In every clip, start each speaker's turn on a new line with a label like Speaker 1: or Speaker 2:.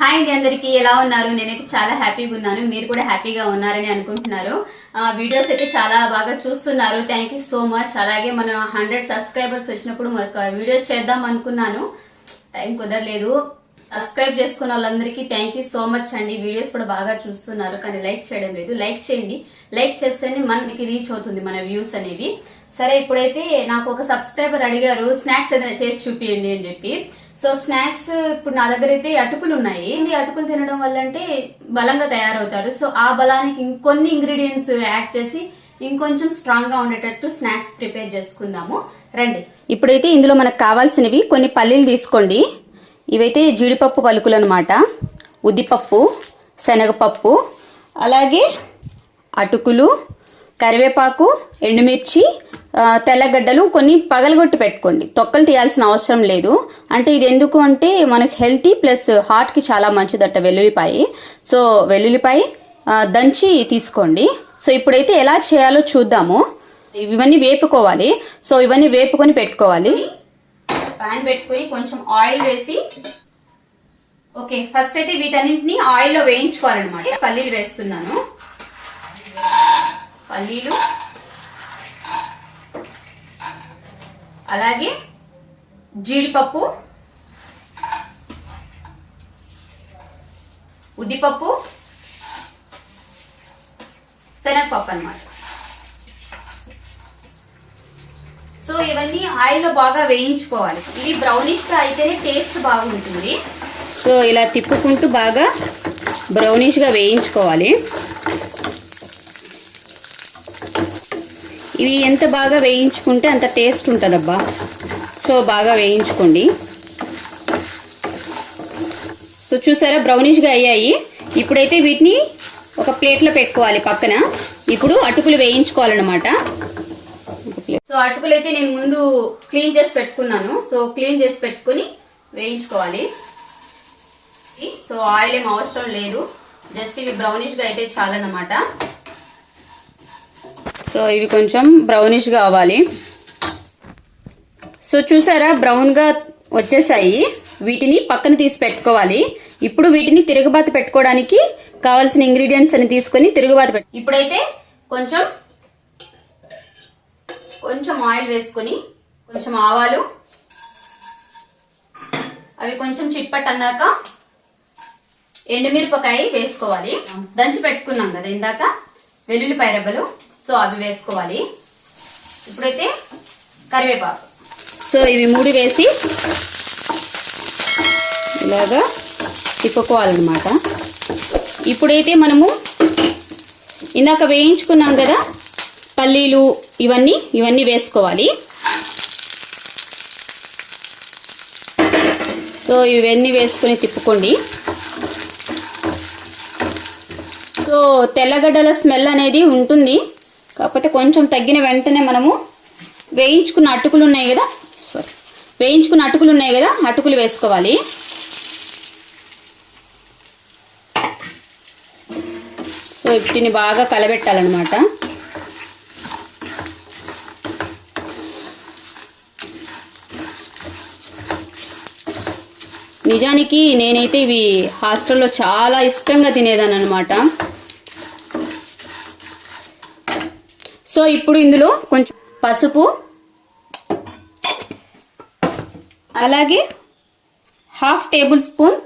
Speaker 1: Hi అండి అందరికీ ఎలా ఉన్నారు? నేనైతే చాలా హ్యాపీగా ఉన్నాను. మీరు కూడా హ్యాపీగా ఉన్నారని అనుకుంటున్నారు. వీడియోస్ అయితే చాలా బాగా చూస్తున్నారు. థ్యాంక్ యూ సో మచ్ అలాగే మన హండ్రెడ్ సబ్స్క్రైబర్స్ వచ్చినప్పుడు ఒక వీడియో చేద్దాం అనుకున్నాను. టైం కుదరలేదు. సబ్స్క్రైబ్ చేసుకున్న వాళ్ళందరికీ థ్యాంక్ యూ సో మచ్ అండి. వీడియోస్ కూడా బాగా చూస్తున్నారు కానీ లైక్ చేయడం లేదు. లైక్ చేయండి. లైక్ చేస్తేనే మనకి రీచ్ అవుతుంది మన వ్యూస్ అనేది సరే ఇప్పుడైతే నాకు ఒక సబ్స్క్రైబర్ అడిగారు స్నాక్స్ ఏదైనా చేసి చూపియండి అని చెప్పి. సో స్నాక్స్ ఇప్పుడు నా దగ్గర అయితే అటుకులు ఉన్నాయి. ఈ అటుకులు తినడం వల్ల అంటే బలంగా తయారవుతారు. సో ఆ బలానికి ఇంకొన్ని ఇంగ్రీడియంట్స్ యాడ్ చేసి ఇంకొంచెం స్ట్రాంగ్గా ఉండేటట్టు స్నాక్స్ ప్రిపేర్ చేసుకుందాము. రండి. ఇప్పుడైతే ఇందులో మనకు కావాల్సినవి కొన్ని పల్లీలు తీసుకోండి. ఇవైతే జీడిపప్పు పలుకులు అనమాట ఉద్దిపప్పు శనగపప్పు అలాగే అటుకులు కరివేపాకు ఎండుమిర్చి తెల్లగడ్డలు కొన్ని పగలగొట్టి పెట్టుకోండి. తొక్కలు తీయాల్సిన అవసరం లేదు. అంటే ఇది ఎందుకు అంటే మనకు హెల్తీ ప్లస్ హార్ట్కి చాలా మంచిదట వెల్లుల్లిపాయ. సో వెల్లుల్లిపాయ దంచి తీసుకోండి. సో ఇప్పుడైతే ఎలా చేయాలో చూద్దాము. ఇవన్నీ వేపుకోవాలి. సో ఇవన్నీ వేపుకొని పెట్టుకోవాలి. ప్యాన్ పెట్టుకొని కొంచెం ఆయిల్ వేసి ఓకే ఫస్ట్ అయితే వీటన్నింటిని ఆయిల్లో వేయించుకోవాలన్నమాట. పల్లీలు వేస్తున్నాను. పల్లీలు అలాగే జీడిపప్పు ఉద్దిపప్పు శనగపప్పు అనమాట సో ఇవన్నీ ఆయిల్లో బాగా వేయించుకోవాలి. ఇవి బ్రౌనిష్గా అయితేనే టేస్ట్ బాగుంటుంది. సో ఇలా తిప్పుకుంటూ బాగా బ్రౌనిష్గా వేయించుకోవాలి. ఇవి ఎంత బాగా వేయించుకుంటే అంత టేస్ట్ ఉంటుందబ్బా. సో బాగా వేయించుకోండి. సో చూసారా బ్రౌనిష్గా అయ్యాయి. ఇప్పుడైతే వీటిని ఒక ప్లేట్లో పెట్టుకోవాలి పక్కన. ఇప్పుడు అటుకులు వేయించుకోవాలన్నమాట. సో అటుకులు అయితే నేను ముందు క్లీన్ చేసి పెట్టుకున్నాను. సో క్లీన్ చేసి పెట్టుకుని వేయించుకోవాలి. సో ఆయిల్ ఏం అవసరం లేదు. జస్ట్ ఇవి బ్రౌనిష్గా అయితే చాలన్నమాట. సో ఇవి కొంచెం బ్రౌనిష్ కావాలి. సో చూసారా బ్రౌన్గా వచ్చేసాయి. వీటిని పక్కన తీసి పెట్టుకోవాలి. ఇప్పుడు వీటిని తిరుగుబాత పెట్టుకోవడానికి కావాల్సిన ఇంగ్రీడియంట్స్ అని తీసుకొని తిరుగుబాత పెట్టు ఇప్పుడైతే కొంచెం కొంచెం ఆయిల్ వేసుకొని కొంచెం ఆవాలు అవి కొంచెం చిట్పట్ అన్నాక ఎండుమిరపకాయ వేసుకోవాలి. దంచి పెట్టుకున్నాం కదా ఇందాక వెల్లుల్లిపాయ రెబ్బలు. సో అవి వేసుకోవాలి. ఇప్పుడైతే కరివేపాకు. సో ఇవి మూడు వేసి ఇలాగా తిప్పుకోవాలన్నమాట. ఇప్పుడైతే మనము ఇందాక వేయించుకున్నాం కదా పల్లీలు ఇవన్నీ ఇవన్నీ వేసుకోవాలి. సో ఇవన్నీ వేసుకొని తిప్పుకోండి. సో తెల్లగడ్డల స్మెల్ అనేది ఉంటుంది. కాకపోతే కొంచెం తగ్గిన వెంటనే మనము వేయించుకున్న అటుకులు ఉన్నాయి కదా సారీ వేయించుకున్న అటుకులు ఉన్నాయి కదా అటుకులు వేసుకోవాలి. సో వీటిని బాగా కలబెట్టాలన్నమాట. నిజానికి నేనైతే ఇవి హాస్టల్లో చాలా ఇష్టంగా తినేదాన్ని అనమాట సో ఇప్పుడు ఇందులో కొంచెం పసుపు అలాగే హాఫ్ టేబుల్ స్పూన్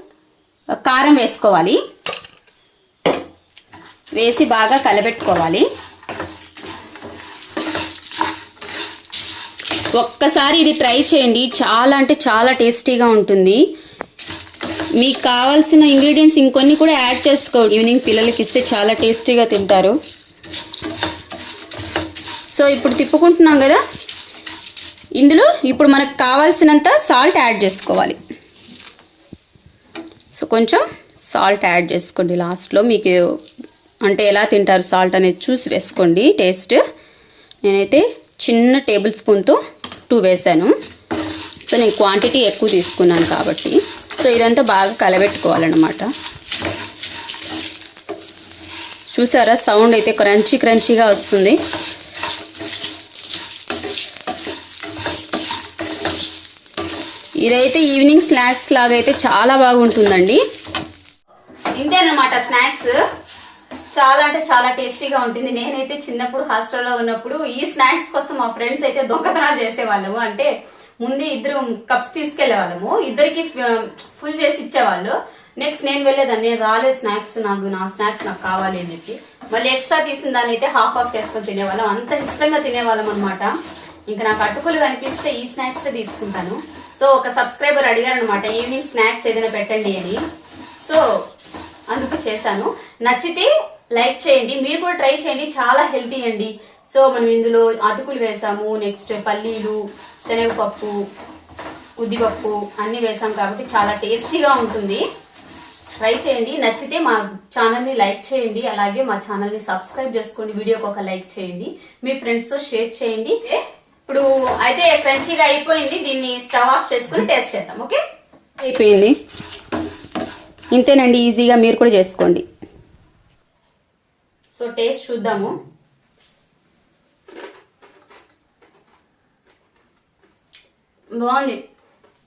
Speaker 1: కారం వేసుకోవాలి. వేసి బాగా కలబెట్టుకోవాలి. ఒక్కసారి ఇది ట్రై చేయండి. చాలా అంటే చాలా టేస్టీగా ఉంటుంది. మీకు కావాల్సిన ఇంగ్రీడియంట్స్ ఇంకొన్ని కూడా యాడ్ చేసుకోండి. ఈవినింగ్ పిల్లలకి ఇస్తే చాలా టేస్టీగా తింటారు. సో ఇప్పుడు తిప్పుకుంటున్నాం కదా. ఇందులో ఇప్పుడు మనకు కావాల్సినంత సాల్ట్ యాడ్ చేసుకోవాలి. సో కొంచెం సాల్ట్ యాడ్ చేసుకోండి లాస్ట్లో మీకు అంటే ఎలా తింటారు సాల్ట్ అనేది చూసి వేసుకోండి టేస్ట్ నేనైతే చిన్న టేబుల్ స్పూన్తో టూ వేసాను. సో నేను క్వాంటిటీ ఎక్కువ తీసుకున్నాను కాబట్టి. సో ఇదంతా బాగా కలబెట్టుకోవాలన్నమాట. చూసారా? సౌండ్ అయితే క్రంచీ క్రంచీగా వస్తుంది. ఇదైతే ఈవినింగ్ స్నాక్స్ లాగా అయితే చాలా బాగుంటుందండి. ఇంతేనమాట స్నాక్స్ చాలా అంటే చాలా టేస్టీగా ఉంటుంది. నేనైతే చిన్నప్పుడు హాస్టల్లో ఉన్నప్పుడు ఈ స్నాక్స్ కోసం మా ఫ్రెండ్స్ అయితే దొంగతనాలు చేసేవాళ్ళము. అంటే ముందే ఇద్దరు కప్స్ తీసుకెళ్ళే వాళ్ళము ఇద్దరికి ఫుల్ చేసి ఇచ్చేవాళ్ళు. నెక్స్ట్ నేను వెళ్ళేదాన్ని నేను రాలేదు స్నాక్స్ నాకు నా స్నాక్స్ నాకు కావాలి అని చెప్పి. మళ్ళీ ఎక్స్ట్రా తీసిన దాన్ని అయితే హాఫ్ ఆఫ్ చేసుకొని తినేవాళ్ళం. అంత ఇష్టంగా తినేవాళ్ళం అనమాట ఇంకా నాకు అటుకులు కనిపిస్తే ఈ స్నాక్స్ తీసుకుంటాను. సో ఒక సబ్స్క్రైబర్ అడిగారు అనమాట ఈవినింగ్ స్నాక్స్ ఏదైనా పెట్టండి అని. సో అందుకు చేశాను. నచ్చితే లైక్ చేయండి మీరు కూడా ట్రై చేయండి చాలా హెల్తీ అండి. సో మనం ఇందులో అటుకులు వేసాము నెక్స్ట్ పల్లీలు శనగపప్పు ఉద్దిపప్పు అన్ని వేసాం కాబట్టి చాలా టేస్టీగా ఉంటుంది. ట్రై చేయండి నచ్చితే మా ఛానల్ని లైక్ చేయండి అలాగే మా ఛానల్ని సబ్స్క్రైబ్ చేసుకోండి వీడియోకి ఒక లైక్ చేయండి మీ ఫ్రెండ్స్తో షేర్ చేయండి. ఇప్పుడు అయితే క్రంచీగా అయిపోయింది. దీన్ని స్టవ్ ఆఫ్ చేసుకుని టేస్ట్ చేద్దాం ఓకే? అయిపోయింది. ఇంతేనండి ఈజీగా మీరు కూడా చేసుకోండి. సో టేస్ట్ చూద్దాము. బాగుంది.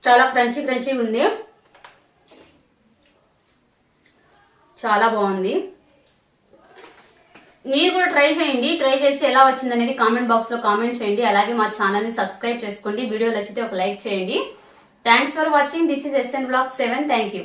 Speaker 1: చాలా క్రంచీ క్రంచీ ఉంది. చాలా బాగుంది. మీరు కూడా ట్రై చేయండి. ట్రై చేసి ఎలా వచ్చింది అనేది కామెంట్ బాక్స్లో కామెంట్ చేయండి. అలాగే మా ఛానల్ని సబ్స్క్రైబ్ చేసుకోండి. వీడియో నచ్చితే ఒక లైక్ చేయండి. Thanks for watching this is SN blog seven thank you